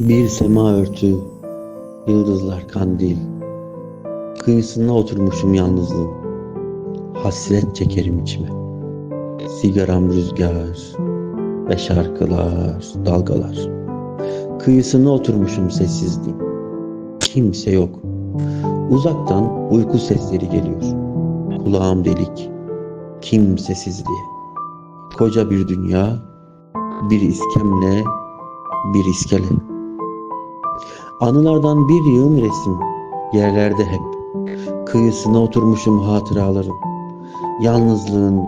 Bir sema örtü, yıldızlar kandil. Kıyısına oturmuşum yalnızlığın. Hasret çekerim içime. Sigaram rüzgar ve şarkılar, dalgalar. Kıyısına oturmuşum sessizliğin. Kimse yok. Uzaktan uyku sesleri geliyor. Kulağım delik. Kimsesizliğe. Koca bir dünya, bir iskemle, bir iskele. Anılardan bir yığın resim yerlerde hep. Kıyısına oturmuşum hatıraların. Yalnızlığın,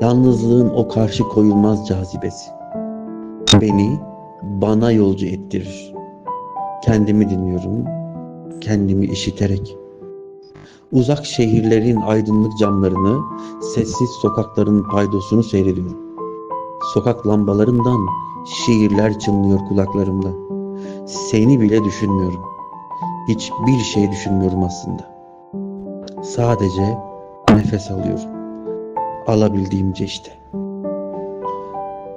yalnızlığın o karşı koyulmaz cazibesi. Beni bana yolcu ettirir. Kendimi dinliyorum, kendimi işiterek. Uzak şehirlerin aydınlık camlarını, sessiz sokakların paydosunu seyrediyorum. Sokak lambalarından şiirler çınlıyor kulaklarımda. Seni bile düşünmüyorum. Hiçbir şey düşünmüyorum aslında. Sadece nefes alıyorum. Alabildiğimce işte.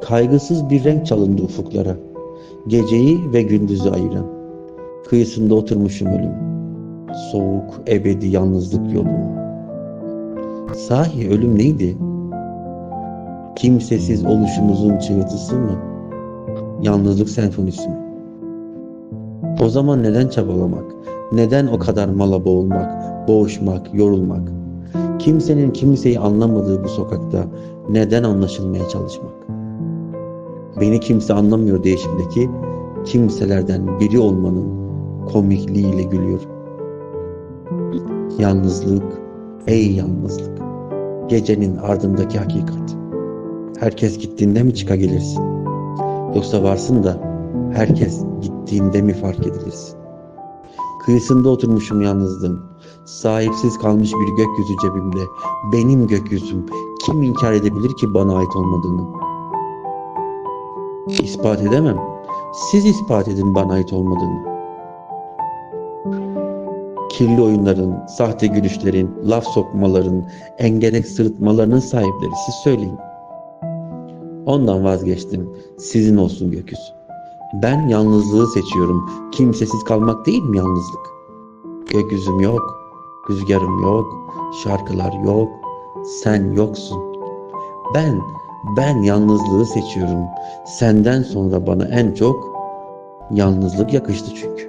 Kaygısız bir renk çalındı ufuklara. Geceyi ve gündüzü ayıran. Kıyısında oturmuşum ölüm. Soğuk, ebedi yalnızlık yolunu. Sahi ölüm neydi? Kimsesiz oluşumuzun çığırtısı mı? Yalnızlık senfonisi mi? O zaman neden çabalamak? Neden o kadar mala boğulmak, boğuşmak, yorulmak? Kimsenin kimseyi anlamadığı bu sokakta neden anlaşılmaya çalışmak? Beni kimse anlamıyor değişimdeki kimselerden biri olmanın komikliğiyle gülüyorum. Yalnızlık, ey yalnızlık, gecenin ardındaki hakikat. Herkes gittiğinde mi çıka gelirsin? Yoksa varsın da herkes gittiğinde mi fark edilirsin? Kıyısında oturmuşum yalnızlığın. Sahipsiz kalmış bir gökyüzü cebimde. Benim gökyüzüm. Kim inkar edebilir ki bana ait olmadığını? İspat edemem. Siz ispat edin bana ait olmadığını. Kirli oyunların, sahte gülüşlerin, laf sokmaların, engerek sırıtmalarının sahipleri siz söyleyin. Ondan vazgeçtim. Sizin olsun gökyüzü. Ben yalnızlığı seçiyorum. Kimsesiz kalmak değil mi yalnızlık? Gökyüzüm yok, rüzgarım yok, şarkılar yok, sen yoksun. Ben, ben yalnızlığı seçiyorum. Senden sonra bana en çok yalnızlık yakıştı çünkü.